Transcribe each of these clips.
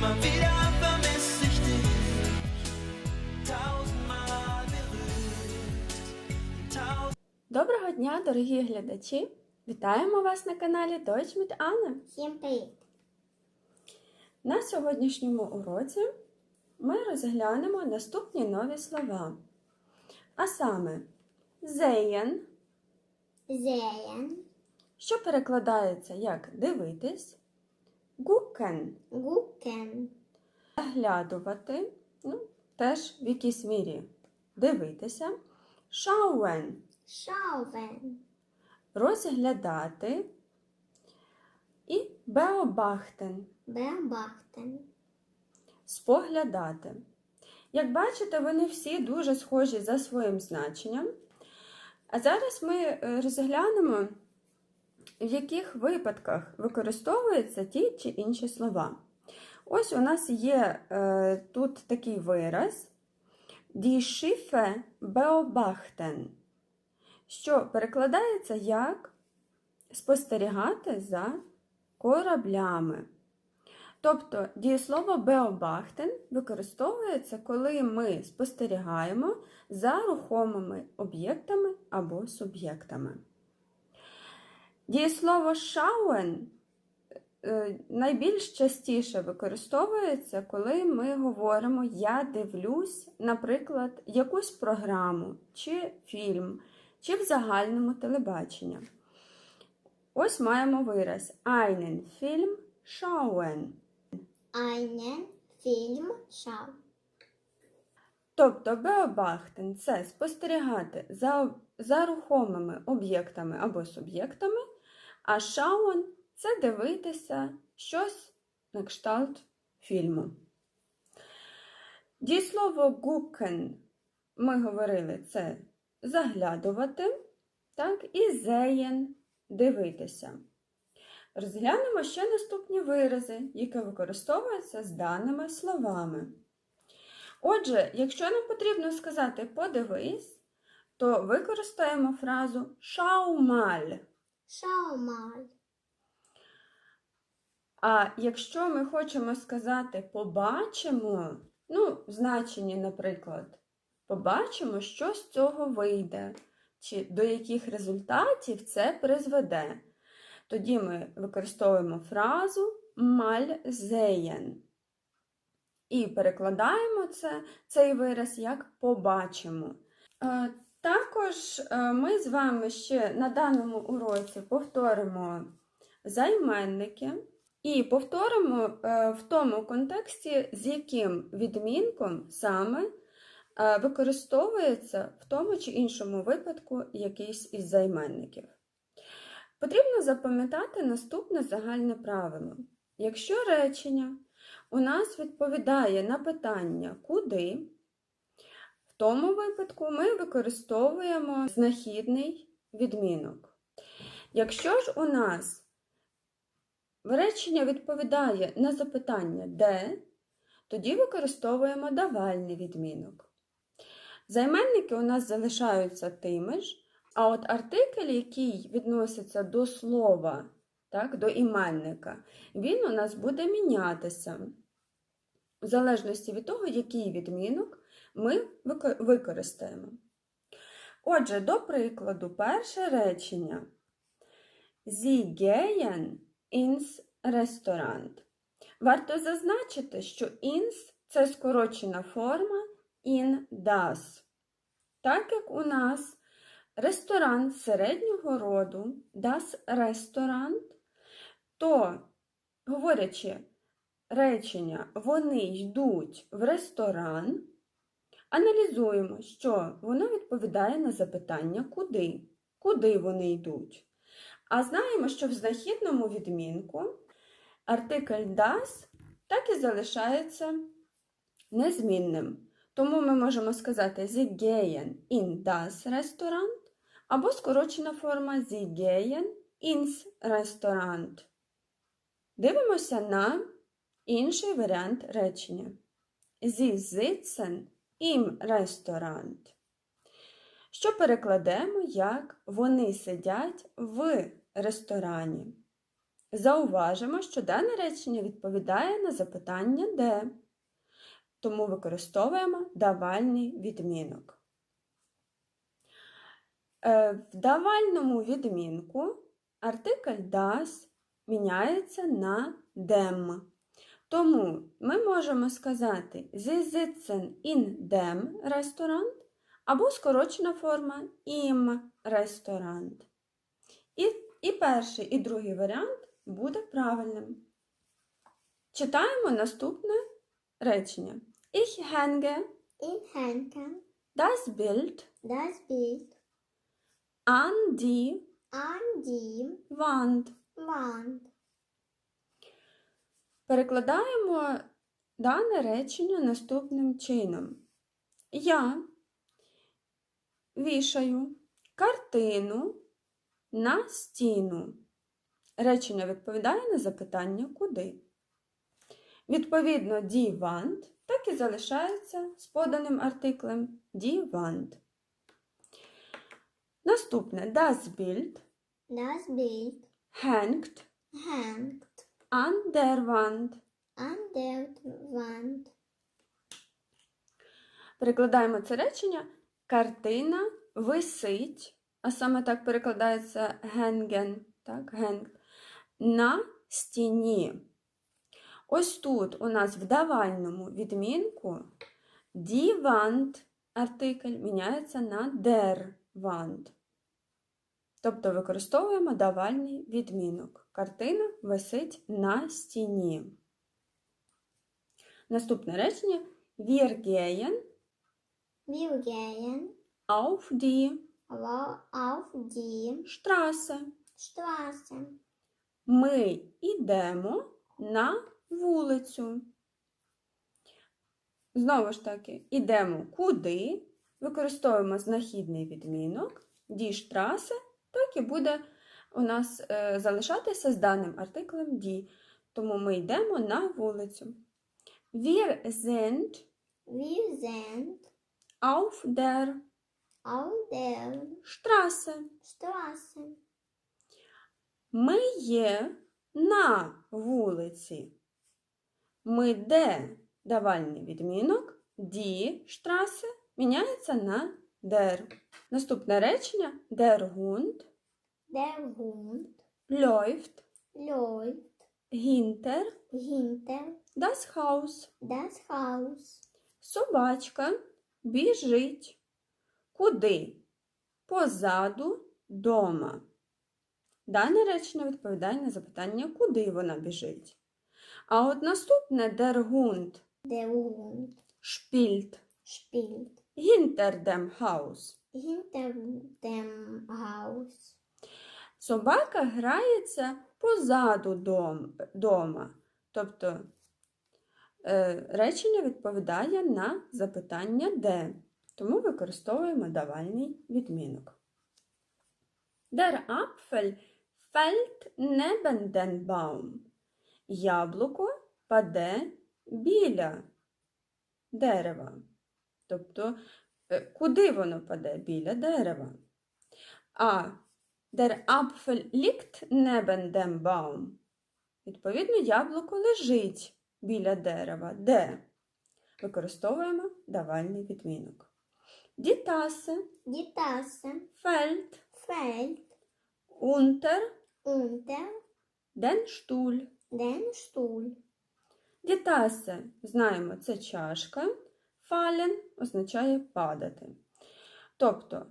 Immer wieder vermisse ich dich. Доброго дня, дорогі глядачі! Вітаємо вас на каналі Deutsch mit Anna. Всім привіт! На сьогоднішньому уроці ми розглянемо наступні нові слова. А саме зеєн, зеєн, що перекладається як дивитись gucken, gucken, заглядувати, ну, теж в якійсь мірі дивитися, schauen, schauen, розглядати. І beobachten. beobachten, споглядати. Як бачите, вони всі дуже схожі за своїм значенням. А зараз ми е, розглянемо, в яких випадках використовуються ті чи інші слова. Ось у нас є е, тут такий вираз Die Schiffe beobachten, що перекладається як спостерігати за кораблями. Тобто дієслово beobachten використовується, коли ми спостерігаємо за рухомими об'єктами або суб'єктами. Дієслово schauen е, найбільш частіше використовується, коли ми говоримо Я дивлюсь, наприклад, якусь програму, чи фільм, чи в загальному телебачення. Ось маємо вираз einen Film schauen. einen Film schauen. Тобто beobachten – це спостерігати за, за рухомими об'єктами або суб'єктами, а schauen – це дивитися щось на кшталт фільму. Дієслово gucken, ми говорили, це заглядувати, так, і sehen – дивитися. Розглянемо ще наступні вирази, які використовуються з даними словами. Отже, якщо нам потрібно сказати подивись, то використаємо фразу schau mal. А якщо ми хочемо сказати побачимо, ну, в значенні, наприклад, побачимо, що з цього вийде, чи до яких результатів це призведе. Тоді ми використовуємо фразу sehen. І перекладаємо це, цей вираз як побачимо. Також е, ми з вами ще на даному уроці повторимо займенники і повторимо е, в тому контексті, з яким відмінком саме е, використовується в тому чи іншому випадку якийсь із займенників. Потрібно запам'ятати наступне загальне правило. Якщо речення у нас відповідає на питання куди, тому випадку ми використовуємо знахідний відмінок. Якщо ж у нас речення відповідає на запитання де, тоді використовуємо давальний відмінок. Займенники у нас залишаються тими ж, а от артикль, який відноситься до слова, так, до іменника, він у нас буде мінятися в залежності від того, який відмінок ми використаємо. Отже, до прикладу, перше речення Sie gehen ins Restaurant. Варто зазначити, що ins це скорочена форма in das. Так як у нас ресторан середнього роду, das Restaurant, то, говорячи речення вони йдуть в ресторан, аналізуємо, що воно відповідає на запитання куди. Куди вони йдуть. А знаємо, що в знахідному відмінку артикль das так і залишається незмінним. Тому ми можемо сказати Sie gehen in das Restaurant або скорочена форма Sie gehen ins Restaurant. Дивимося на інший варіант речення. Sie sitzen im Restaurant. Що перекладемо як вони сидять в ресторані. Зауважимо, що дане речення відповідає на запитання де, тому використовуємо давальний відмінок. Е, В давальному відмінку артикль das міняється на dem. Тому ми можемо сказати Sie sitzen in dem Restaurant або скорочена форма im Restaurant. І, і перший, і другий варіант буде правильним. Читаємо наступне речення. Ich hänge Ich hänge das Bild das Bild an die an die Wand. Wand. Перекладаємо дане речення наступним чином. Я вішаю картину на стіну. Речення відповідає на запитання куди. Відповідно, Wand так і залишається з поданим артиклем Wand. Наступне das Bild Das Bild hängt hängt der Wand. Перекладаємо це речення. Картина висить, а саме так перекладається генген, так, hängt, на стіні. Ось тут у нас в давальному відмінку die артикль міняється на der Тобто використовуємо давальний відмінок. Картина висить на стіні. Наступне речення Wir gehen Wir gehen auf die auf die Straße. Straße. Ми йдемо на вулицю. Знову ж таки, йдемо куди, використовуємо знахідний відмінок, die Straße, так і буде у нас е, залишатися з даним артиклем die. Тому ми йдемо на вулицю. Wir sind Wir sind auf der auf der Straße. Straße. Ми є на вулиці. Ми де давальний відмінок die Straße міняється на der. Наступне речення der Hund Der Hund läuft läuft hinter hinter das Haus. das Haus. Собачка біжить. Куди? Позаду дома. Дане речення відповідає на запитання, куди вона біжить. А от наступне der Hund Der Hund spielt spielt Собака грається позаду дом, дома. Тобто е, речення відповідає на запитання де. Тому використовуємо давальний відмінок. Der Apfel fällt neben den Baum. Яблуко паде біля дерева. Тобто, е, куди воно паде? Біля дерева. А Der Apfel liegt neben dem Baum. Відповідно, яблуко лежить біля дерева. Де? Використовуємо давальний відмінок. Die Tasse Die Tasse fällt fällt unter unter den Stuhl. den Stuhl. Die Tasse, знаємо, це чашка. Fallen означає падати. Тобто,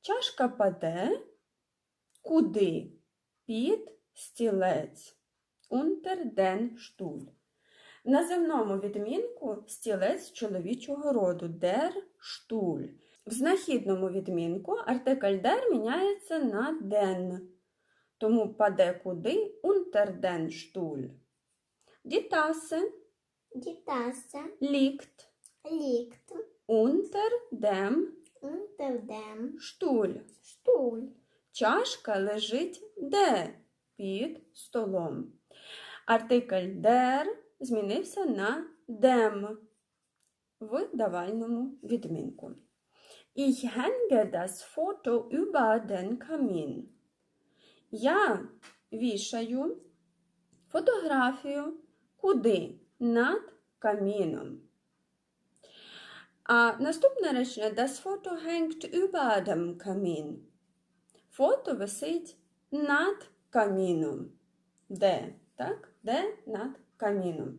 чашка паде куди? Під стілець. Unter den Stuhl. В називному відмінку стілець чоловічого роду der Stuhl. В знахідному відмінку артикль der міняється на den. Тому паде куди? Stuhl. Die Tasse Die Tasse liegt liegt unter dem unter dem Stuhl. Stuhl. Чашка лежить де? Під столом. Артикль der змінився на dem в давальному відмінку. Ich hänge das Foto über den Kamin. Я вішаю фотографію куди? Над каміном. А наступне речення Das Foto hängt über dem Kamin. Фото висить над каміном. Де? Так? Де над каміном?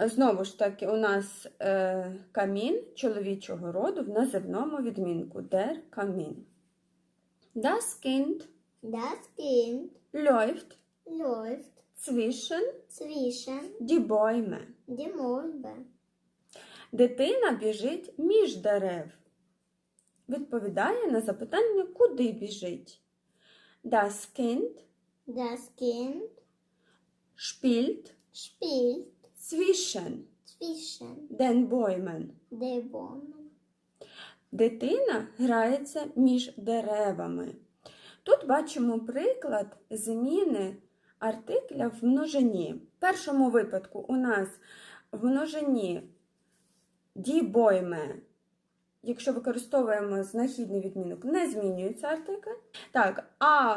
Знову ж таки, у нас е, камін чоловічого роду в називному відмінку. Der Kamin. Das Kind Das Kind läuft läuft zwischen zwischen die Bäume. die Mulbe. Дитина біжить між дерев. Відповідає на запитання, куди біжить. Das Kind Das Kind spielt spielt zwischen zwischen den Bäumen. den Bäumen. Дитина грається між деревами. Тут бачимо приклад зміни артикля в множині. В першому випадку у нас в множині die Bäume, якщо використовуємо знахідний відмінок, не змінюється артикль. Так, а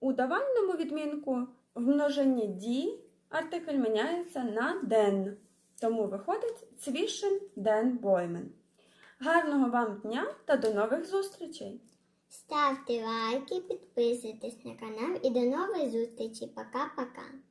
у давальному відмінку в множині die артикль міняється на den. Тому виходить zwischen den Bäumen. Гарного вам дня та до нових зустрічей! Ставте лайки, підписуйтесь на канал і до нової зустрічі. Пока-пока.